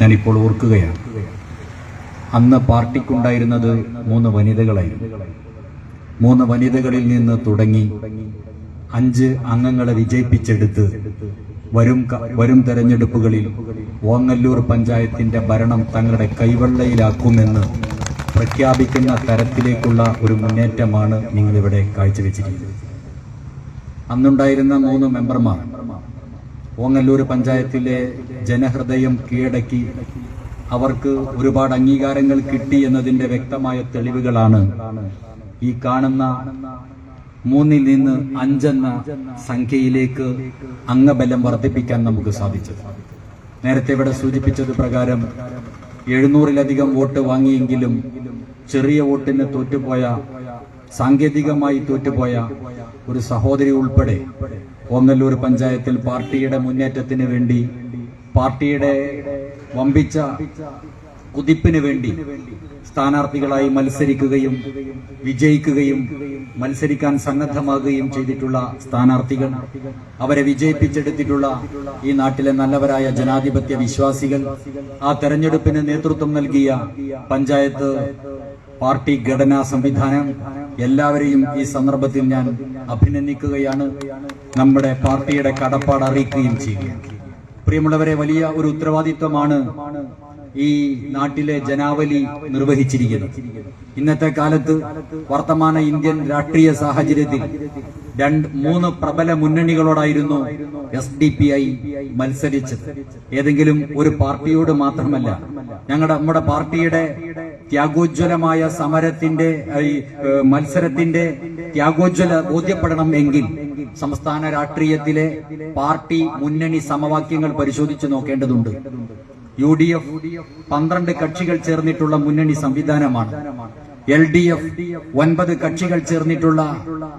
ഞാനിപ്പോൾ ഓർക്കുകയാണ്. അന്ന് പാർട്ടിക്കുണ്ടായിരുന്നത് മൂന്ന് വനിതകളായിരുന്നു. മൂന്ന് വനിതകളിൽ നിന്ന് തുടങ്ങി അഞ്ച് അംഗങ്ങളെ വിജയിപ്പിച്ചെടുത്ത് വരും വരും തെരഞ്ഞെടുപ്പുകളിൽ ഓങ്ങല്ലൂർ പഞ്ചായത്തിന്റെ ഭരണം തങ്ങളുടെ കൈവെള്ളയിലാക്കുമെന്ന് പ്രഖ്യാപിക്കുന്ന തരത്തിലേക്കുള്ള ഒരു മുന്നേറ്റമാണ് നിങ്ങളിവിടെ കാഴ്ചവെച്ചിരിക്കുന്നത്. അന്നുണ്ടായിരുന്ന മൂന്ന് മെമ്പർമാർ ഓങ്ങല്ലൂർ പഞ്ചായത്തിലെ ജനഹൃദയം കീഴടക്കി അവർക്ക് ഒരുപാട് അംഗീകാരങ്ങൾ കിട്ടി എന്നതിന്റെ വ്യക്തമായ തെളിവുകളാണ് ഈ കാണുന്ന മൂന്നിൽ നിന്ന് അഞ്ചെന്ന സംഖ്യയിലേക്ക് അംഗബലം വർദ്ധിപ്പിക്കാൻ നമുക്ക് സാധിച്ചു നേരത്തെ ഇവിടെ സൂചിപ്പിച്ചത് പ്രകാരം എഴുന്നൂറിലധികം വോട്ട് വാങ്ങിയെങ്കിലും ചെറിയ വോട്ടിന് തോറ്റുപോയ സാങ്കേതികമായി തോറ്റുപോയ ഒരു സഹോദരി ഉൾപ്പെടെ ഓങ്ങല്ലൂർ പഞ്ചായത്തിൽ പാർട്ടിയുടെ മുന്നേറ്റത്തിന് വേണ്ടി പാർട്ടിയുടെ വമ്പിച്ച കുതിപ്പിന് വേണ്ടി സ്ഥാനാർത്ഥികളായി മത്സരിക്കുകയും വിജയിക്കുകയും മത്സരിക്കാൻ സന്നദ്ധമാകുകയും ചെയ്തിട്ടുള്ള സ്ഥാനാർത്ഥികൾ അവരെ വിജയിപ്പിച്ചെടുത്തിട്ടുള്ള ഈ നാട്ടിലെ നല്ലവരായ ജനാധിപത്യ വിശ്വാസികൾ ആ തെരഞ്ഞെടുപ്പിന് നേതൃത്വം നൽകിയ പഞ്ചായത്ത് പാർട്ടി ഘടനാ സംവിധാനം എല്ലാവരെയും ഈ സന്ദർഭത്തിൽ ഞാൻ അഭിനന്ദിക്കുകയാണ്. നമ്മുടെ പാർട്ടിയുടെ കടപ്പാട് അറിയിക്കുകയും ചെയ്യുകയാണ് പ്രിയമുള്ളവരെ വലിയ ഒരു ഉത്തരവാദിത്വമാണ് ഈ നാട്ടിലെ ജനാവലി നിർവഹിച്ചിരിക്കുന്നത്. ഇന്നത്തെ കാലത്ത് വർത്തമാന ഇന്ത്യൻ രാഷ്ട്രീയ സാഹചര്യത്തിൽ രണ്ട് മൂന്ന് പ്രബല മുന്നണികളോടായിരുന്നു എസ് ഡി പി ഐ മത്സരിച്ചത്. ഏതെങ്കിലും ഒരു പാർട്ടിയോട് മാത്രമല്ല ഞങ്ങളുടെ നമ്മുടെ പാർട്ടിയുടെ ത്യാഗോജ്വലമായ സമരത്തിന്റെ മത്സരത്തിന്റെ ത്യാഗോജ്വല ബോധ്യപ്പെടണം എങ്കിൽ സംസ്ഥാന രാഷ്ട്രീയത്തിലെ പാർട്ടി മുന്നണി സമവാക്യങ്ങൾ പരിശോധിച്ചു നോക്കേണ്ടതുണ്ട്. യു ഡി എഫ് പന്ത്രണ്ട് കക്ഷികൾ ചേർന്നിട്ടുള്ള മുന്നണി സംവിധാനമാണ്. എൽ ഡി എഫ് ഒൻപത് കക്ഷികൾ ചേർന്നിട്ടുള്ള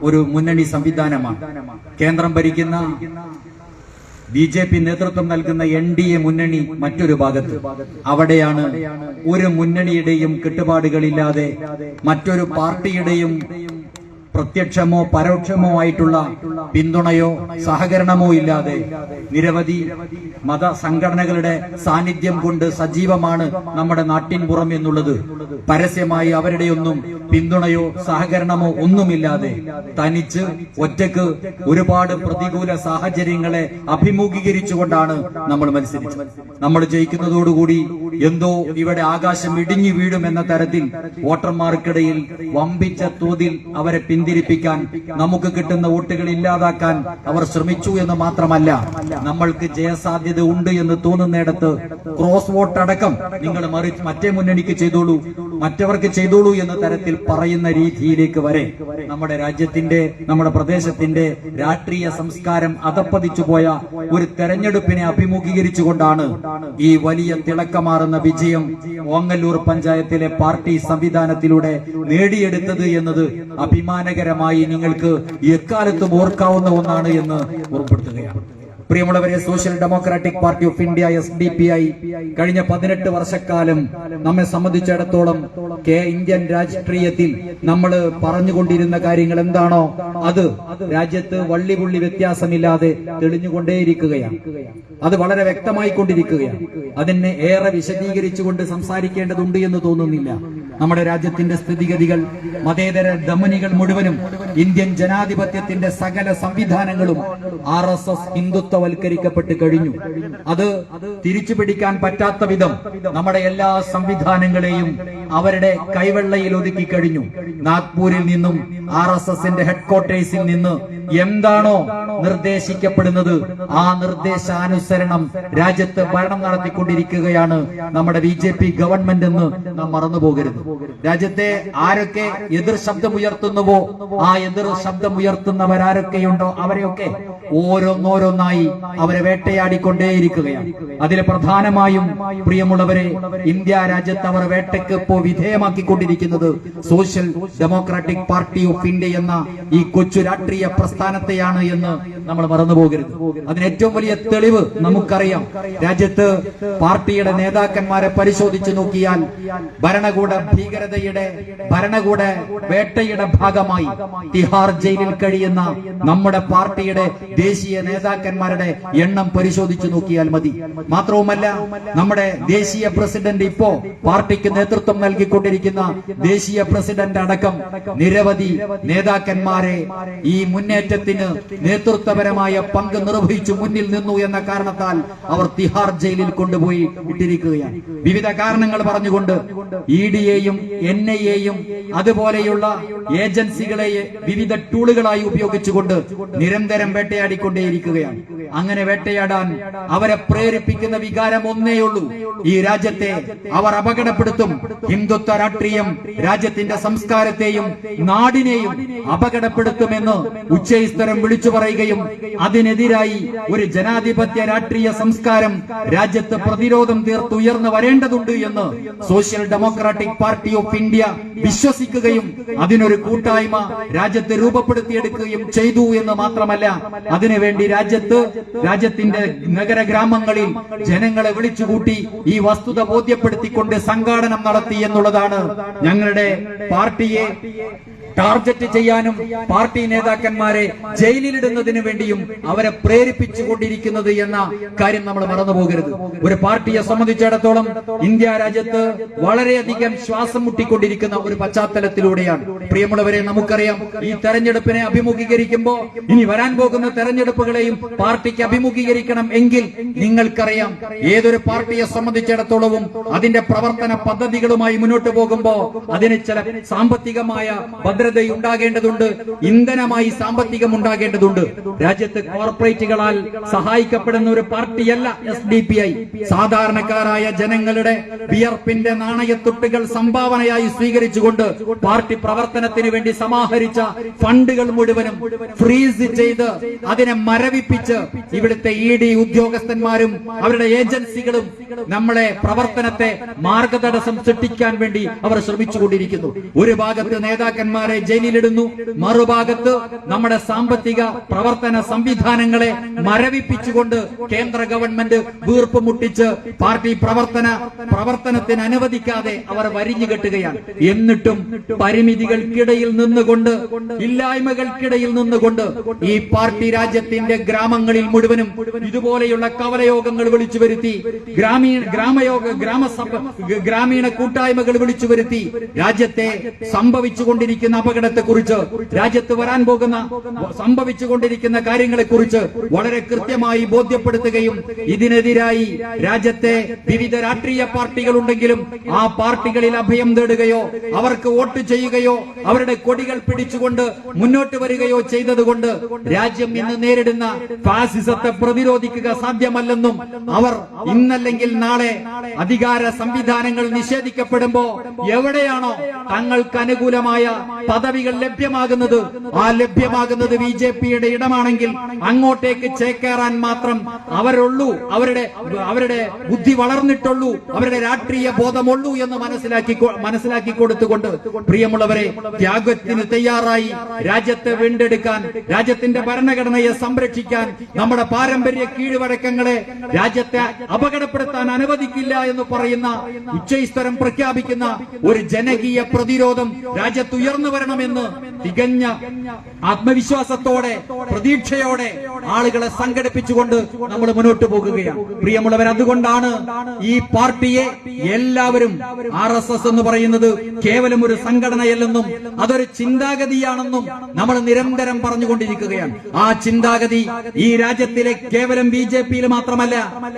ഒരു മുന്നണി സംവിധാനമാണ്. കേന്ദ്രം ഭരിക്കുന്ന ബി ജെ പി നേതൃത്വം നൽകുന്ന എൻ ഡി എ മുന്നണി മറ്റൊരു ഭാഗത്ത്. അവിടെയാണ് ഒരു മുന്നണിയുടെയും കെട്ടുപാടുകളില്ലാതെ മറ്റൊരു പാർട്ടിയുടെയും പ്രത്യക്ഷമോ പരോക്ഷമോ ആയിട്ടുള്ള പിന്തുണയോ സഹകരണമോ ഇല്ലാതെ നിരവധി മത സംഘടനകളുടെ സാന്നിധ്യം കൊണ്ട് സജീവമാണ് നമ്മുടെ നാട്ടിൻ പുറം എന്നുള്ളത്. പരസ്യമായി അവരുടെയൊന്നും പിന്തുണയോ സഹകരണമോ ഒന്നുമില്ലാതെ തനിച്ച് ഒറ്റയ്ക്ക് ഒരുപാട് പ്രതികൂല സാഹചര്യങ്ങളെ അഭിമുഖീകരിച്ചുകൊണ്ടാണ് നമ്മൾ മത്സരിച്ചത്. നമ്മൾ ജയിക്കുന്നതോടുകൂടി എന്തോ ഇവിടെ ആകാശം ഇടിഞ്ഞു വീഴുമെന്ന തരത്തിൽ വോട്ടർമാർക്കിടയിൽ വമ്പിച്ച തോതിൽ അവരെ പിന്തിരിപ്പിക്കാൻ നമുക്ക് കിട്ടുന്ന വോട്ടുകൾ ഇല്ലാതാക്കാൻ അവർ ശ്രമിച്ചു എന്ന് മാത്രമല്ല നമ്മൾക്ക് ജയസാധ്യത ഉണ്ട് എന്ന് തോന്നുന്നിടത്ത് ക്രോസ് വോട്ട് അടക്കം നിങ്ങൾ മറി മറ്റേ മുന്നണിക്ക് ചെയ്തോളൂ മറ്റവർക്ക് ചെയ്തോളൂ എന്ന തരത്തിൽ പറയുന്ന രീതിയിലേക്ക് വരെ നമ്മുടെ രാജ്യത്തിന്റെ നമ്മുടെ പ്രദേശത്തിന്റെ രാഷ്ട്രീയ സംസ്കാരം അതപ്പതിച്ചു പോയ ഒരു തെരഞ്ഞെടുപ്പിനെ അഭിമുഖീകരിച്ചുകൊണ്ടാണ് ഈ വലിയ തിളക്കമാറുന്ന വിജയം ഓങ്ങല്ലൂർ പഞ്ചായത്തിലെ പാർട്ടി സംവിധാനത്തിലൂടെ നേടിയെടുത്തത് എന്നത് അഭിമാനകരമായി നിങ്ങൾക്ക് എക്കാലത്തും ഓർക്കാവുന്ന ഒന്നാണ് എന്ന് ഓർപ്പെടുത്തുകയാണ് പ്രിയമുള്ളവരെ social democratic party of India S D P I കഴിഞ്ഞ പതിനെട്ട് വർഷക്കാലം നമ്മെ സംബന്ധിച്ചിടത്തോളം കെ ഇന്ത്യൻ രാഷ്ട്രീയത്തിൽ നമ്മൾ പറഞ്ഞുകൊണ്ടിരുന്ന കാര്യങ്ങൾ എന്താണോ അത് രാജ്യത്ത് വള്ളിപുള്ളി വ്യത്യാസമില്ലാതെ തെളിഞ്ഞുകൊണ്ടേയിരിക്കുകയാണ്. അത് വളരെ വ്യക്തമായി കൊണ്ടിരിക്കുകയാണ്. അതിനെ ഏറെ വിശദീകരിച്ചുകൊണ്ട് സംസാരിക്കേണ്ടതുണ്ട് എന്ന് തോന്നുന്നില്ല. നമ്മുടെ രാജ്യത്തിന്റെ സ്ഥിതിഗതികൾ മതേതര ദമനികൾ മുഴുവനും ഇന്ത്യൻ ജനാധിപത്യത്തിന്റെ സകല സംവിധാനങ്ങളും ആർ എസ് എസ് ഹിന്ദുത്വവൽക്കരിക്കപ്പെട്ട് കഴിഞ്ഞു. അത് തിരിച്ചു പിടിക്കാൻ പറ്റാത്ത വിധം നമ്മുടെ എല്ലാ സംവിധാനങ്ങളെയും അവരുടെ കൈവെള്ളയിൽ ഒതുക്കി കഴിഞ്ഞു. നാഗ്പൂരിൽ നിന്നും ആർ എസ് എസിന്റെ ഹെഡ്ക്വാർട്ടേഴ്സിൽ നിന്ന് എന്താണോ നിർദ്ദേശിക്കപ്പെടുന്നത് ആ നിർദ്ദേശാനുസരണം രാജ്യത്ത് ഭരണം നടത്തിക്കൊണ്ടിരിക്കുകയാണ് നമ്മുടെ ബി ജെ പി ഗവൺമെന്റ് എന്ന് നാം മറന്നുപോകരുത്. രാജ്യത്തെ ആരൊക്കെ എതിർ ശബ്ദമുയർത്തുന്നുവോ ആ എതിർ ശബ്ദമുയർത്തുന്നവരാരൊക്കെയുണ്ടോ അവരെയൊക്കെ? ഓരോന്നോരോന്നായി അവരെ വേട്ടയാടിക്കൊണ്ടേയിരിക്കുകയാണ്. അതിൽ പ്രധാനമായും പ്രിയമുള്ളവരെ ഇന്ത്യ രാജ്യത്ത് അവർ വേട്ടയ്ക്ക് ഇപ്പോ വിധേയമാക്കിക്കൊണ്ടിരിക്കുന്നത് social democratic party of India എന്ന ഈ കൊച്ചു രാഷ്ട്രീയ പ്രസ്ഥാനത്തെയാണ് എന്ന് നമ്മൾ മറന്നുപോകരുത് അതിന് ഏറ്റവും വലിയ തെളിവ് നമുക്കറിയാം. രാജ്യത്ത് പാർട്ടിയുടെ നേതാക്കന്മാരെ പരിശോധിച്ചു നോക്കിയാൽ ഭരണകൂട ഭീകരതയുടെ ഭരണകൂട വേട്ടയുടെ ഭാഗമായി തിഹാർ ജയിലിൽ കഴിയുന്ന നമ്മുടെ പാർട്ടിയുടെ ദേശീയ നേതാക്കന്മാരുടെ എണ്ണം പരിശോധിച്ചു നോക്കിയാൽ മതി. മാത്രവുമല്ല നമ്മുടെ ദേശീയ പ്രസിഡന്റ് ഇപ്പോ പാർട്ടിക്ക് നേതൃത്വം നൽകിക്കൊണ്ടിരിക്കുന്ന ദേശീയ പ്രസിഡന്റ് അടക്കം നിരവധി നേതാക്കന്മാരെ ഈ മുന്നേറ്റത്തിന് നേതൃത്വപരമായ പങ്ക് നിർവഹിച്ചു മുന്നിൽ നിന്നു എന്ന കാരണത്താൽ അവർ തിഹാർ ജയിലിൽ കൊണ്ടുപോയി ഇട്ടിരിക്കുകയാണ്. വിവിധ കാരണങ്ങൾ പറഞ്ഞുകൊണ്ട് ഇ ഡിയെയും എൻ അതുപോലെയുള്ള ഏജൻസികളെ വിവിധ ടൂളുകളായി ഉപയോഗിച്ചുകൊണ്ട് നിരന്തരം വേട്ടയാടിക്കൊണ്ടേയിരിക്കുകയാണ് അങ്ങനെ വേട്ടയാടാൻ അവരെ പ്രേരിപ്പിക്കുന്ന വികാരം ഒന്നേയുള്ളൂ ഈ രാജ്യത്തെ അവർ അപകടപ്പെടുത്തും. ഹിന്ദുത്വ രാഷ്ട്രീയം രാജ്യത്തിന്റെ സംസ്കാരത്തെയും നാടിനെയും അപകടപ്പെടുത്തുമെന്ന് ഉച്ചൈസ്തരം വിളിച്ചു പറയുകയും അതിനെതിരായി ഒരു ജനാധിപത്യ രാഷ്ട്രീയ സംസ്കാരം രാജ്യത്ത് പ്രതിരോധം തീർത്തുയർന്നു വരേണ്ടതുണ്ട് എന്ന് social democratic party of India വിശ്വസിക്കുകയും അതിനൊരു കൂട്ടായ്മ രാജ്യത്ത് രൂപപ്പെടുത്തിയെടുക്കുകയും ചെയ്തു എന്ന് മാത്രമല്ല അതിനുവേണ്ടി രാജ്യത്ത് രാജ്യത്തിന്റെ നഗര ഗ്രാമങ്ങളിൽ ജനങ്ങളെ വിളിച്ചുകൂട്ടി ഈ വസ്തുത ബോധ്യപ്പെടുത്തിക്കൊണ്ട് സംഘാടനം നടത്തി എന്നുള്ളതാണ് ഞങ്ങളുടെ പാർട്ടിയെ ടാർഗറ്റ് ചെയ്യാനും പാർട്ടി നേതാക്കന്മാരെ ജയിലിലിടുന്നതിന് വേണ്ടിയും അവരെ പ്രേരിപ്പിച്ചുകൊണ്ടിരിക്കുന്നത് എന്ന കാര്യം നമ്മൾ മറന്നുപോകരുത്. ഒരു പാർട്ടിയെ സംബന്ധിച്ചിടത്തോളം ഇന്ത്യ രാജ്യത്ത് വളരെയധികം ശ്വാസം മുട്ടിക്കൊണ്ടിരിക്കുന്ന ഒരു പശ്ചാത്തലത്തിലൂടെയാണ്. പ്രിയമുള്ളവരെ നമുക്കറിയാം ഈ തെരഞ്ഞെടുപ്പിനെ അഭിമുഖീകരിക്കുമ്പോൾ ഇനി വരാൻ പോകുന്ന തെരഞ്ഞെടുപ്പുകളെയും പാർട്ടിക്ക് അഭിമുഖീകരിക്കണം എങ്കിൽ നിങ്ങൾക്കറിയാം ഏതൊരു പാർട്ടിയെ സംബന്ധിച്ചിടത്തോളവും അതിന്റെ പ്രവർത്തന പദ്ധതികളുമായി മുന്നോട്ട് പോകുമ്പോൾ അതിന് ചില സാമ്പത്തികമായ ഭദ്രതയുണ്ടാകേണ്ടതുണ്ട് ഇന്ധനമായി സാമ്പത്തികം ഉണ്ടാകേണ്ടതുണ്ട് രാജ്യത്ത് കോർപ്പറേറ്റുകളാൽ സഹായിക്കപ്പെടുന്ന ഒരു പാർട്ടിയല്ല എസ് ഡി പി ഐ സാധാരണക്കാരായ ജനങ്ങളുടെ വിയർപ്പിന്റെ നാണയത്തുട്ടുകൾ സംഭാവനയായി സ്വീകരിച്ചുകൊണ്ട് പാർട്ടി പ്രവർത്തനത്തിന് വേണ്ടി സമാഹരിച്ച ഫണ്ടുകൾ മുഴുവനും ഫ്രീസ് ചെയ്ത് അതിനെ മരവിപ്പിച്ച് ഇവിടുത്തെ ഇ ഡി ഉദ്യോഗസ്ഥന്മാരും അവരുടെ ഏജൻസികളും നമ്മളെ പ്രവർത്തനത്തെ മാർഗതടസ്സം സൃഷ്ടിക്കാൻ വേണ്ടി അവർ ശ്രമിച്ചുകൊണ്ടിരിക്കുന്നു. ഒരു ഭാഗത്ത് നേതാക്കന്മാരെ ജയിലിലിടുന്നു. മറുഭാഗത്ത് നമ്മുടെ സാമ്പത്തിക പ്രവർത്തന സംവിധാനങ്ങളെ മരവിപ്പിച്ചുകൊണ്ട് കേന്ദ്ര ഗവൺമെന്റ് വീർപ്പ് മുട്ടിച്ച് പാർട്ടി പ്രവർത്തന പ്രവർത്തനത്തിന് അനുവദിക്കാതെ അവർ വരിഞ്ഞു കെട്ടുകയാണ്. എന്നിട്ടും പരിമിതികൾക്കിടയിൽ നിന്നുകൊണ്ട് ഇല്ലായ്മകൾക്കിടയിൽ നിന്നുകൊണ്ട് ഈ പാർട്ടി രാജ്യത്തിന്റെ ഗ്രാമങ്ങളിൽ മുഴുവനും ഇതുപോലെയുള്ള കവലയോഗങ്ങൾ വിളിച്ചു വരുത്തി ഗ്രാമീണ ഗ്രാമയോഗ ഗ്രാമസഭ ഗ്രാമീണ കൂട്ടായ്മകൾ വിളിച്ചു വരുത്തി രാജ്യത്തെ സംഭവിച്ചുകൊണ്ടിരിക്കുന്ന അപകടത്തെക്കുറിച്ച് രാജ്യത്ത് വരാൻ പോകുന്ന സംഭവിച്ചുകൊണ്ടിരിക്കുന്ന കാര്യങ്ങളെക്കുറിച്ച് വളരെ കൃത്യമായി ബോധ്യപ്പെടുത്തുകയും ഇതിനെതിരായി രാജ്യത്തെ വിവിധ രാഷ്ട്രീയ പാർട്ടികൾ ഉണ്ടെങ്കിലും ആ പാർട്ടികളിൽ അഭയം തേടുകയോ അവർക്ക് വോട്ട് ചെയ്യുകയോ അവരുടെ കൊടികൾ പിടിച്ചുകൊണ്ട് മുന്നോട്ട് വരികയോ ചെയ്തതുകൊണ്ട് രാജ്യം ഇന്ന് നേരിടുന്ന ഫാസിസത്തെ പ്രതിരോധിക്കുക സാധ്യമല്ലെന്നും അവർ ഇന്നല്ലെങ്കിൽ നാളെ അധികാര സംവിധാനങ്ങൾ നിഷേധിക്കപ്പെടുമ്പോ എവിടെയാണോ തങ്ങൾക്ക് അനുകൂലമായ പദവികൾ ലഭ്യമാകുന്നത് ആ ലഭ്യമാകുന്നത് ബി ജെ പിയുടെ ഇടമാണെങ്കിൽ അങ്ങോട്ടേക്ക് ചേക്കേറാൻ മാത്രം അവരുള്ളൂ അവരുടെ അവരുടെ ബുദ്ധി വളർന്നിട്ടുള്ളൂ അവരുടെ രാഷ്ട്രീയ ബോധമുള്ളൂ എന്ന് മനസ്സിലാക്കി മനസ്സിലാക്കി കൊടുത്തുകൊണ്ട് പ്രിയമുള്ളവരെ ത്യാഗത്തിന് തയ്യാറായി രാജ്യത്തെ വീണ്ടെടുക്കാൻ രാജ്യത്തിന്റെ ഭരണഘടനയെ സംരക്ഷിക്കാൻ നമ്മുടെ പാരമ്പര്യ കീഴ്വഴക്കങ്ങളെ രാജ്യത്തെ അപകടപ്പെടുത്താൻ അനുവദിക്കില്ല എന്ന് പറയുന്ന ഉച്ചൈസ്തരം പ്രഖ്യാപിക്കുന്ന ഒരു ജനകീയ പ്രതിരോധം രാജ്യത്ത് വരണമെന്ന് തികഞ്ഞ ആത്മവിശ്വാസത്തോടെ പ്രതീക്ഷയോടെ ആളുകളെ സംഘടിപ്പിച്ചുകൊണ്ട് നമ്മൾ മുന്നോട്ട് പോകുകയാണ്. പ്രിയമുള്ളവർ അതുകൊണ്ടാണ് ഈ പാർട്ടിയെ എല്ലാവരും ആർ എസ് എസ് എന്ന് പറയുന്നത് കേവലം ഒരു സംഘടനയല്ലെന്നും അതൊരു ചിന്താഗതിയാണെന്നും നമ്മൾ നിരന്തരം പറഞ്ഞുകൊണ്ടിരിക്കുകയാണ്. ആ ചിന്താഗതി ഈ രാജ്യത്തിലെ കേവലം ബി ജെ പിയിൽ മാത്രമല്ല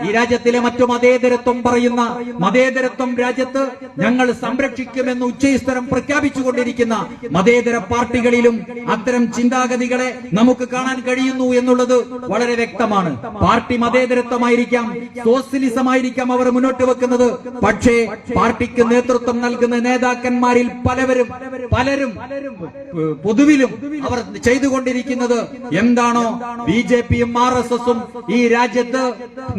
ഈ രാജ്യത്തിലെ മറ്റു മതേതരത്വം പറയുന്ന മതേതരത്വം രാജ്യത്ത് ഞങ്ങൾ സംരക്ഷിക്കുമെന്ന് ഉച്ചയിസ്തരം പ്രഖ്യാപിച്ചുകൊണ്ടിരിക്കുന്ന മതേതര പാർട്ടികളിലും അത്തരം ചിന്താഗതികളെ നമുക്ക് കാണാൻ കഴിയുന്നു എന്നുള്ളത് വളരെ വ്യക്തമാണ്. പാർട്ടി മതേതരത്വമായിരിക്കാം സോഷ്യലിസം ആയിരിക്കാം അവർ മുന്നോട്ട് വെക്കുന്നത്. പക്ഷേ പാർട്ടിക്ക് നേതൃത്വം നൽകുന്ന നേതാക്കന്മാരിൽ പലവരും പലരും പൊതുവിലും അവർ ചെയ്തുകൊണ്ടിരിക്കുന്നത് എന്താണോ ബി ജെ പിയും ആർ എസ് എസും ഈ രാജ്യത്ത്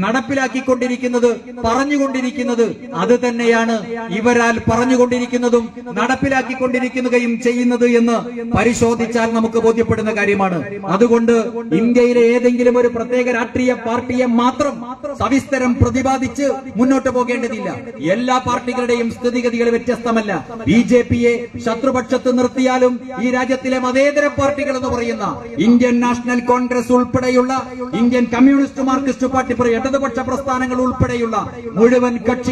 നടപ്പിലാക്കിക്കൊണ്ടിരിക്കുന്നത് പറഞ്ഞുകൊണ്ടിരിക്കുന്നത്. അത് തന്നെയാണ് ഇവരാൽ പറഞ്ഞുകൊണ്ടിരിക്കുന്നതും നടപ്പിലാക്കിക്കൊണ്ടിരിക്കുകയും ചെയ്യുന്നത്. ചെയ്യുന്നത് എന്ന് പരിശോധിച്ചാൽ നമുക്ക് ബോധ്യപ്പെടുന്ന കാര്യമാണ്. അതുകൊണ്ട് ഇന്ത്യയിലെ ഏതെങ്കിലും ഒരു പ്രത്യേക രാഷ്ട്രീയ പാർട്ടിയെ മാത്രം സവിസ്തരം പ്രതിപാദിച്ച് മുന്നോട്ട് പോകേണ്ടതില്ല. എല്ലാ പാർട്ടികളുടെയും സ്ഥിതിഗതികൾ വ്യത്യസ്തമല്ല. ബി ജെ പിയെ ശത്രുപക്ഷത്ത് നിർത്തിയാലും ഈ രാജ്യത്തിലെ മതേതര പാർട്ടികൾ എന്ന് പറയുന്ന ഇന്ത്യൻ നാഷണൽ കോൺഗ്രസ് ഉൾപ്പെടെയുള്ള ഇന്ത്യൻ കമ്മ്യൂണിസ്റ്റ് മാർക്സിസ്റ്റ് പാർട്ടി ഇടതുപക്ഷ പ്രസ്ഥാനങ്ങൾ ഉൾപ്പെടെയുള്ള മുഴുവൻ കക്ഷി